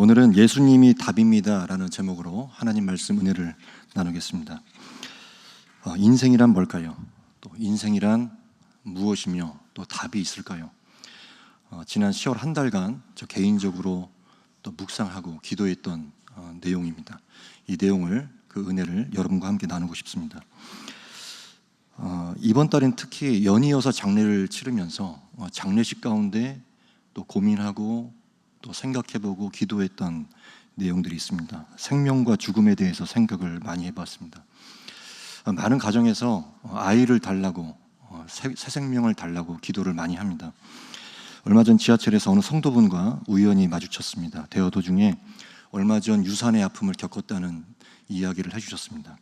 오늘은 예수님이 답입니다라는 제목으로 하나님 말씀 은혜를 나누겠습니다. 어, 인생이란 뭘까요? 또 인생이란 무엇이며 또 답이 있을까요? 어, 지난 10월 한 달간 저 개인적으로 또 묵상하고 기도했던 어, 내용입니다. 이 내용을 그 은혜를 여러분과 함께 나누고 싶습니다. 어, 이번 달엔 특히 연이어서 장례를 치르면서 어, 장례식 가운데 또 고민하고 또 생각해보고 기도했던 내용들이 있습니다. 생명과 죽음에 대해서 생각을 많이 해봤습니다. 어, 많은 가정에서 어, 아이를 달라고 어, 새, 새 생명을 달라고 기도를 많이 합니다. 얼마 전 지하철에서 어느 성도분과 우연히 마주쳤습니다. 대화 도중에 얼마 전 유산의 아픔을 겪었다는 이야기를 해주셨습니다.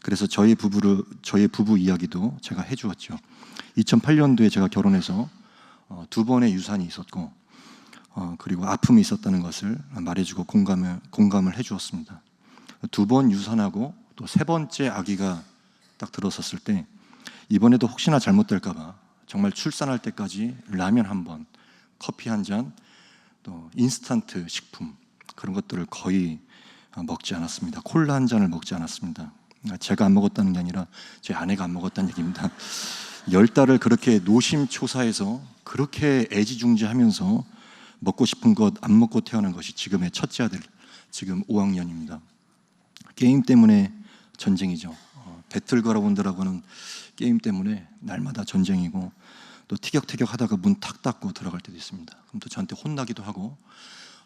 그래서 저희 부부를 저희 부부 이야기도 제가 해주었죠. 2008년도에 제가 결혼해서 어, 두 번의 유산이 있었고 어, 그리고 아픔이 있었다는 것을 말해주고 공감을 공감을 해주었습니다. 두 번 유산하고 또 세 번째 아기가 딱 들어섰을 때 이번에도 혹시나 잘못될까봐 정말 출산할 때까지 라면 한 번, 커피 한 잔, 또 인스턴트 식품 그런 것들을 거의 먹지 않았습니다. 콜라 한 잔을 먹지 않았습니다. 제가 안 먹었다는 게 아니라 제 아내가 안 먹었다는 얘기입니다. 열 달을 그렇게 노심초사해서 그렇게 애지중지하면서 먹고 싶은 것 안 먹고 태어난 것이 지금의 첫째 아들, 지금 5학년입니다. 게임 때문에 전쟁이죠. 어, 배틀그라운드라고는 게임 때문에 날마다 전쟁이고 또 티격태격 하다가 문 탁 닫고 들어갈 때도 있습니다. 그럼 또 저한테 혼나기도 하고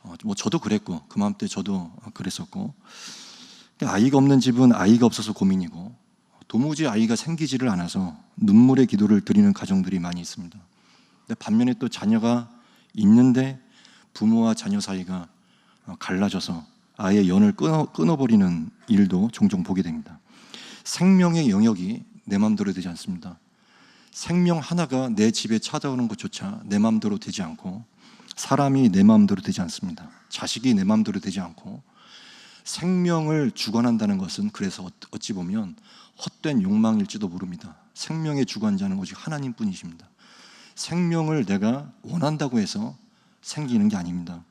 어, 뭐 저도 그랬고 그 마음 때 저도 그랬었고 아이가 없는 집은 아이가 없어서 고민이고 도무지 아이가 생기지를 않아서 눈물의 기도를 드리는 가정들이 많이 있습니다. 근데 반면에 또 자녀가 있는데 부모와 자녀 사이가 갈라져서 아예 연을 끊어, 끊어버리는 일도 종종 보게 됩니다. 생명의 영역이 내 마음대로 되지 않습니다. 생명 하나가 내 집에 찾아오는 것조차 내 마음대로 되지 않고 사람이 내 마음대로 되지 않습니다. 자식이 내 마음대로 되지 않고 생명을 주관한다는 것은 그래서 어찌 보면 헛된 욕망일지도 모릅니다. 생명의 주관자는 오직 하나님뿐이십니다. 생명을 내가 원한다고 해서 생기는 게 아닙니다.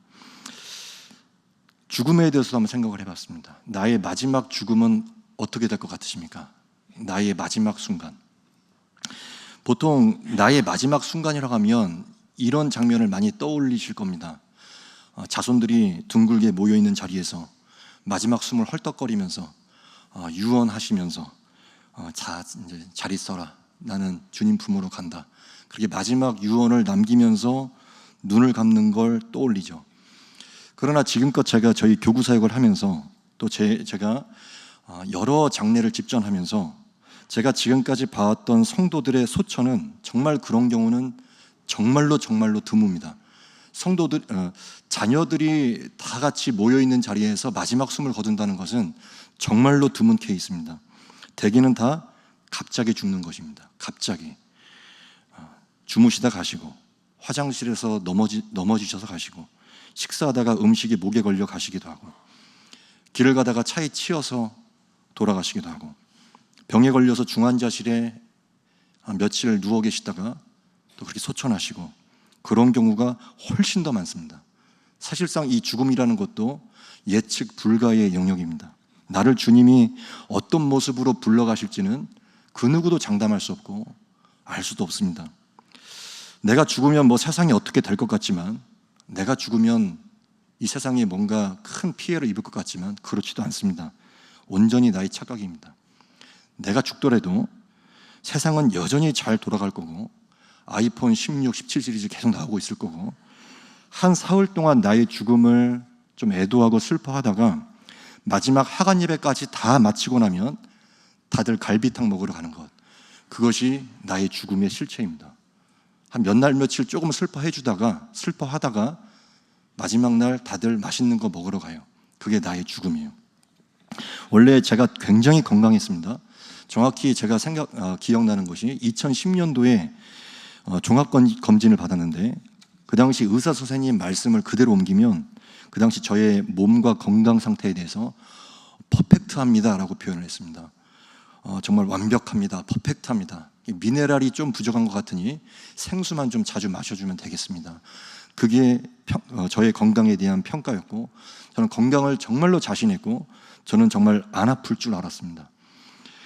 죽음에 대해서 한번 생각을 해봤습니다. 나의 마지막 죽음은 어떻게 될 것 같으십니까? 나의 마지막 순간. 보통 나의 마지막 순간이라고 하면 이런 장면을 많이 떠올리실 겁니다. 어, 자손들이 둥글게 모여 있는 자리에서 마지막 숨을 헐떡거리면서 어, 유언하시면서 어, 자 이제 잘 있어라. 나는 주님 품으로 간다. 그렇게 마지막 유언을 남기면서 눈을 감는 걸 떠올리죠. 그러나 지금껏 제가 저희 교구 사역을 하면서 또 제, 제가 어, 여러 장례를 집전하면서 제가 지금까지 봐왔던 성도들의 소처는 정말 그런 경우는 정말로 정말로 드뭅니다. 성도들 어, 자녀들이 다 같이 모여 있는 자리에서 마지막 숨을 거둔다는 것은 정말로 드문 케이스입니다. 대개는 다 갑자기 죽는 것입니다. 갑자기 어, 주무시다 가시고 화장실에서 넘어지 넘어지셔서 가시고 식사하다가 음식이 목에 걸려 가시기도 하고 길을 가다가 차에 치여서 돌아가시기도 하고 병에 걸려서 중환자실에 며칠 누워 계시다가 또 그렇게 소천하시고 그런 경우가 훨씬 더 많습니다. 사실상 이 죽음이라는 것도 예측 불가의 영역입니다. 나를 주님이 어떤 모습으로 불러가실지는 그 누구도 장담할 수 없고 알 수도 없습니다. 내가 죽으면 뭐 세상이 어떻게 될 것 같지만 내가 죽으면 이 세상에 뭔가 큰 피해를 입을 것 같지만 그렇지도 않습니다. 온전히 나의 착각입니다. 내가 죽더라도 세상은 여전히 잘 돌아갈 거고 아이폰 16, 17 시리즈 계속 나오고 있을 거고 한 사흘 동안 나의 죽음을 좀 애도하고 슬퍼하다가 마지막 하간 예배까지 다 마치고 나면 다들 갈비탕 먹으러 가는 것 그것이 나의 죽음의 실체입니다. 한 몇 날 며칠 조금 슬퍼해 주다가 슬퍼하다가 마지막 날 다들 맛있는 거 먹으러 가요. 그게 나의 죽음이에요. 원래 제가 굉장히 건강했습니다. 정확히 제가 생각 어, 기억나는 것이 2010년도에 어, 종합 검진을 받았는데 그 당시 의사 선생님 말씀을 그대로 옮기면 그 당시 저의 몸과 건강 상태에 대해서 퍼펙트합니다라고 표현을 했습니다. 어, 정말 완벽합니다. 퍼펙트합니다. 미네랄이 좀 부족한 것 같으니 생수만 좀 자주 마셔주면 되겠습니다. 그게 평- 어, 저의 건강에 대한 평가였고 저는 건강을 정말로 자신했고 저는 정말 안 아플 줄 알았습니다.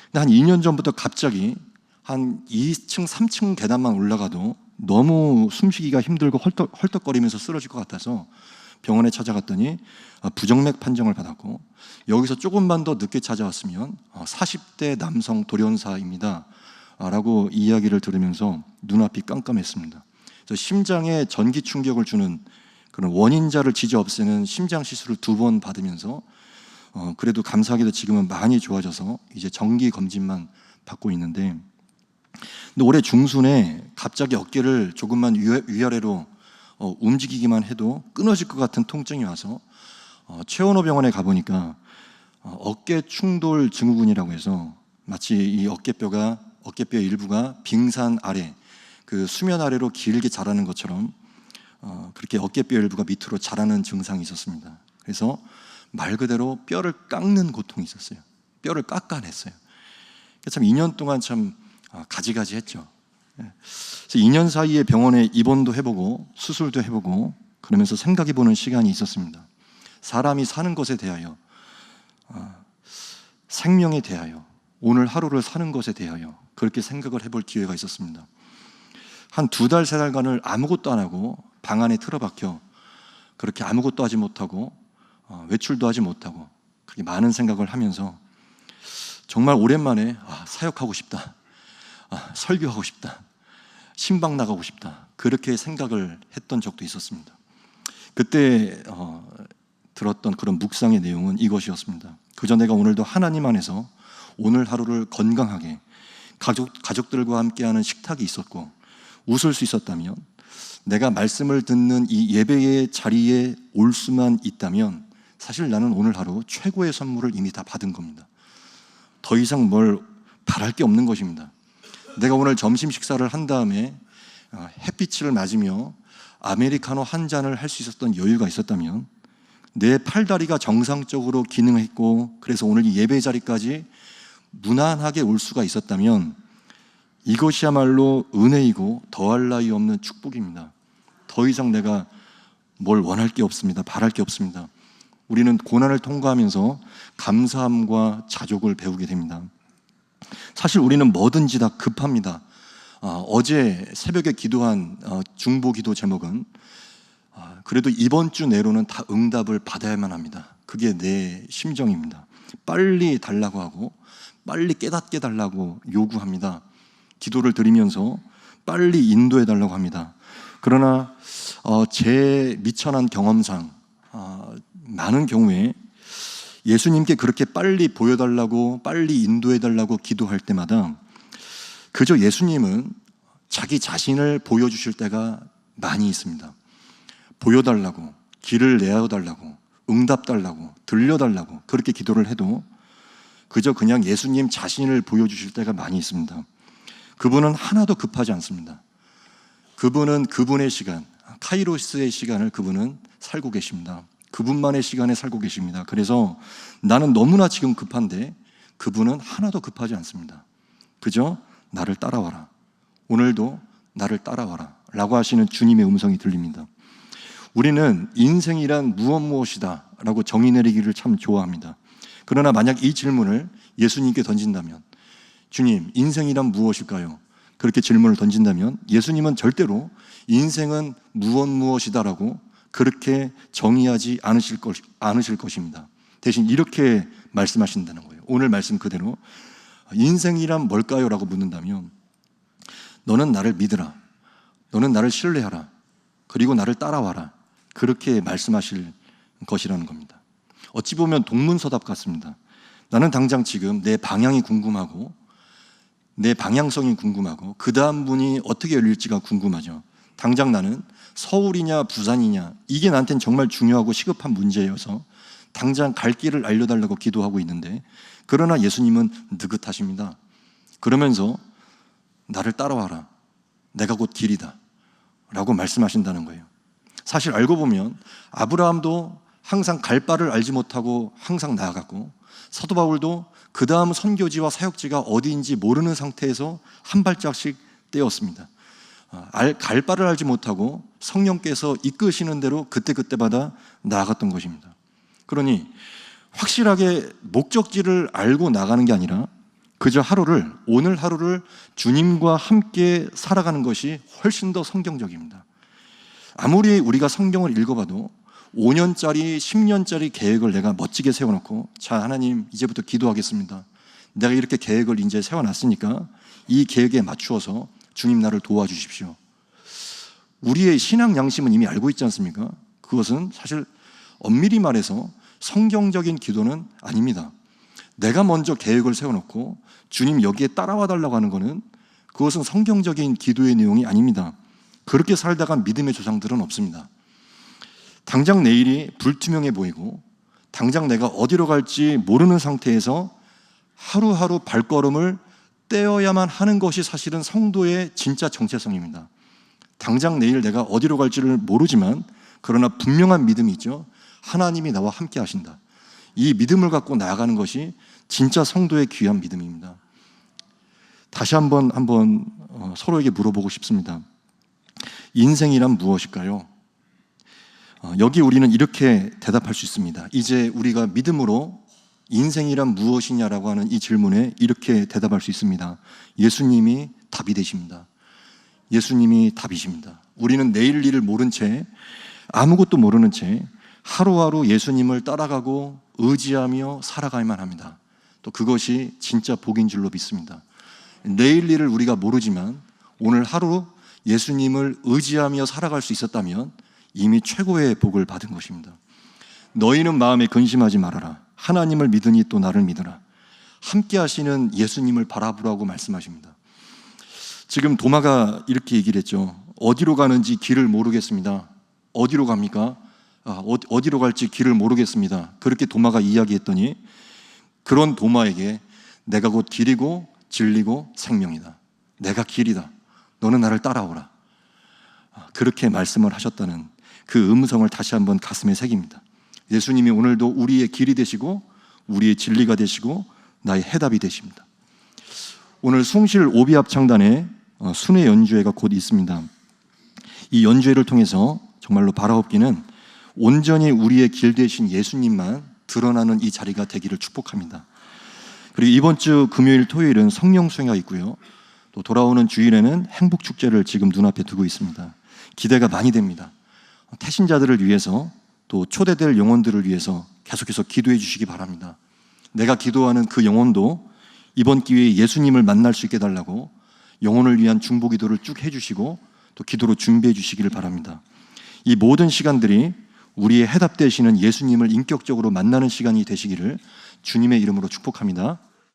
근데 한 2년 전부터 갑자기 한 2층, 3층 계단만 올라가도 너무 숨쉬기가 힘들고 헐떡, 헐떡거리면서 쓰러질 것 같아서 병원에 찾아갔더니 어, 부정맥 판정을 받았고 여기서 조금만 더 늦게 찾아왔으면 어, 40대 남성 돌연사입니다. 아, 라고 이야기를 들으면서 눈앞이 깜깜했습니다. 저 심장에 전기 충격을 주는 그런 원인자를 지져 없애는 심장 시술을 두 번 받으면서 어, 그래도 감사하게도 지금은 많이 좋아져서 이제 정기 검진만 받고 있는데 근데 올해 중순에 갑자기 어깨를 조금만 위- 위아래로 어, 움직이기만 해도 끊어질 것 같은 통증이 와서 어, 최원호 병원에 가보니까 어, 어깨 충돌 증후군이라고 해서 마치 이 어깨뼈가 어깨뼈 일부가 빙산 아래 그 수면 아래로 길게 자라는 것처럼 어, 그렇게 어깨뼈 일부가 밑으로 자라는 증상이 있었습니다. 그래서 말 그대로 뼈를 깎는 고통이 있었어요. 뼈를 깎아냈어요. 참 2년 동안 참 아, 가지가지 했죠. 예. 그래서 2년 사이에 병원에 입원도 해보고 수술도 해보고 그러면서 생각해 보는 시간이 있었습니다. 사람이 사는 것에 대하여 아, 생명에 대하여 오늘 하루를 사는 것에 대하여 그렇게 생각을 해볼 기회가 있었습니다. 한 두 달, 세 달간을 아무것도 안 하고 방 안에 틀어박혀 그렇게 아무것도 하지 못하고 어, 외출도 하지 못하고 그렇게 많은 생각을 하면서 정말 오랜만에 아, 사역하고 싶다. 아, 설교하고 싶다. 신방 나가고 싶다. 그렇게 생각을 했던 적도 있었습니다. 그때 어, 들었던 그런 묵상의 내용은 이것이었습니다. 그저 내가 오늘도 하나님 안에서 오늘 하루를 건강하게 가족, 가족들과 함께하는 식탁이 있었고 웃을 수 있었다면 내가 말씀을 듣는 이 예배의 자리에 올 수만 있다면 사실 나는 오늘 하루 최고의 선물을 이미 다 받은 겁니다. 더 이상 뭘 바랄 게 없는 것입니다. 내가 오늘 점심 식사를 한 다음에 어, 햇빛을 맞으며 아메리카노 한 잔을 할 수 있었던 여유가 있었다면 내 팔다리가 정상적으로 기능했고 그래서 오늘 이 예배 자리까지 무난하게 올 수가 있었다면 이것이야말로 은혜이고 더할 나위 없는 축복입니다. 더 이상 내가 뭘 원할 게 없습니다. 바랄 게 없습니다. 우리는 고난을 통과하면서 감사함과 자족을 배우게 됩니다. 사실 우리는 뭐든지 다 급합니다. 어, 제 새벽에 기도한 어, 중보 기도 제목은 아, 그래도 이번 주 내로는 다 응답을 받아야만 합니다. 그게 내 심정입니다. 빨리 달라고 하고 빨리 깨닫게 달라고 요구합니다. 기도를 드리면서 빨리 인도해 달라고 합니다. 그러나 어, 제 미천한 경험상 어, 많은 경우에 예수님께 그렇게 빨리 보여달라고 빨리 인도해 달라고 기도할 때마다 그저 예수님은 자기 자신을 보여주실 때가 많이 있습니다. 보여달라고, 길을 내어달라고, 응답 달라고, 들려달라고 그렇게 기도를 해도 그저 그냥 예수님 자신을 보여주실 때가 많이 있습니다. 그분은 하나도 급하지 않습니다. 그분은 그분의 시간, 카이로스의 시간을 그분은 살고 계십니다. 그분만의 시간에 살고 계십니다. 그래서 나는 너무나 지금 급한데 그분은 하나도 급하지 않습니다. 그저 나를 따라와라. 오늘도 나를 따라와라. 라고 하시는 주님의 음성이 들립니다. 우리는 인생이란 무엇 무엇이다. 라고 정의 내리기를 참 좋아합니다. 그러나 만약 이 질문을 예수님께 던진다면 주님, 인생이란 무엇일까요? 그렇게 질문을 던진다면 예수님은 절대로 인생은 무엇 무엇이다라고 그렇게 정의하지 않으실, 것, 않으실 것입니다. 대신 이렇게 말씀하신다는 거예요. 오늘 말씀 그대로 인생이란 뭘까요? 라고 묻는다면 너는 나를 믿으라. 너는 나를 신뢰하라. 그리고 나를 따라와라. 그렇게 말씀하실 것이라는 겁니다. 어찌 보면 동문서답 같습니다. 나는 당장 지금 내 방향이 궁금하고 내 방향성이 궁금하고 그 다음 분이 어떻게 열릴지가 궁금하죠. 당장 나는 서울이냐 부산이냐 이게 나한테는 정말 중요하고 시급한 문제여서 당장 갈 길을 알려달라고 기도하고 있는데 그러나 예수님은 느긋하십니다. 그러면서 나를 따라와라. 내가 곧 길이다. 라고 말씀하신다는 거예요. 사실 알고 보면 아브라함도 항상 갈 바를 알지 못하고 항상 나아갔고 사도 바울도 그 다음 선교지와 사역지가 어디인지 모르는 상태에서 한 발짝씩 떼었습니다. 아, 알- 갈 바를 알지 못하고 성령께서 이끄시는 대로 그때그때마다 나아갔던 것입니다. 그러니 확실하게 목적지를 알고 나가는 게 아니라 그저 하루를 오늘 하루를 주님과 함께 살아가는 것이 훨씬 더 성경적입니다. 아무리 우리가 성경을 읽어봐도 5년짜리, 10년짜리 계획을 내가 멋지게 세워놓고 자 하나님 이제부터 기도하겠습니다. 내가 이렇게 계획을 이제 세워놨으니까 이 계획에 맞추어서 주님 나를 도와주십시오. 우리의 신앙 양심은 이미 알고 있지 않습니까? 그것은 사실 엄밀히 말해서 성경적인 기도는 아닙니다. 내가 먼저 계획을 세워놓고 주님 여기에 따라와 달라고 하는 것은 그것은 성경적인 기도의 내용이 아닙니다. 그렇게 살다가 믿음의 조상들은 없습니다. 당장 내일이 불투명해 보이고 당장 내가 어디로 갈지 모르는 상태에서 하루하루 발걸음을 떼어야만 하는 것이 사실은 성도의 진짜 정체성입니다. 당장 내일 내가 어디로 갈지를 모르지만 그러나 분명한 믿음이 있죠. 하나님이 나와 함께 하신다. 이 믿음을 갖고 나아가는 것이 진짜 성도의 귀한 믿음입니다. 다시 한번 한번 어, 서로에게 물어보고 싶습니다. 인생이란 무엇일까요? 어, 여기 우리는 이렇게 대답할 수 있습니다. 이제 우리가 믿음으로 인생이란 무엇이냐라고 하는 이 질문에 이렇게 대답할 수 있습니다. 예수님이 답이 되십니다. 예수님이 답이십니다. 우리는 내일 일을 모른 채 아무것도 모르는 채 하루하루 예수님을 따라가고 의지하며 살아가야만 합니다. 또 그것이 진짜 복인 줄로 믿습니다. 내일 일을 우리가 모르지만 오늘 하루 예수님을 의지하며 살아갈 수 있었다면 이미 최고의 복을 받은 것입니다. 너희는 마음에 근심하지 말아라. 하나님을 믿으니 또 나를 믿어라. 함께 하시는 예수님을 바라보라고 말씀하십니다. 지금 도마가 이렇게 얘기를 했죠. 어디로 가는지 길을 모르겠습니다. 어디로 갑니까? 아, 어디로 갈지 길을 모르겠습니다. 그렇게 도마가 이야기했더니 그런 도마에게 내가 곧 길이고 진리고 생명이다. 내가 길이다. 너는 나를 따라오라. 아, 그렇게 말씀을 하셨다는 그 음성을 다시 한번 가슴에 새깁니다. 예수님이 오늘도 우리의 길이 되시고 우리의 진리가 되시고 나의 해답이 되십니다. 오늘 숭실 오비합 창단에 어, 순회 연주회가 곧 있습니다. 이 연주회를 통해서 정말로 바라옵기는 온전히 우리의 길 되신 예수님만 드러나는 이 자리가 되기를 축복합니다. 그리고 이번 주 금요일, 토요일은 성령 수행가 있고요. 또 돌아오는 주일에는 행복 축제를 지금 눈앞에 두고 있습니다. 기대가 많이 됩니다. 태신자들을 위해서 또 초대될 영혼들을 위해서 계속해서 기도해 주시기 바랍니다. 내가 기도하는 그 영혼도 이번 기회에 예수님을 만날 수 있게 달라고 영혼을 위한 중보 기도를 쭉 해주시고 또 기도로 준비해 주시기를 바랍니다. 이 모든 시간들이 우리의 해답 되시는 예수님을 인격적으로 만나는 시간이 되시기를 주님의 이름으로 축복합니다.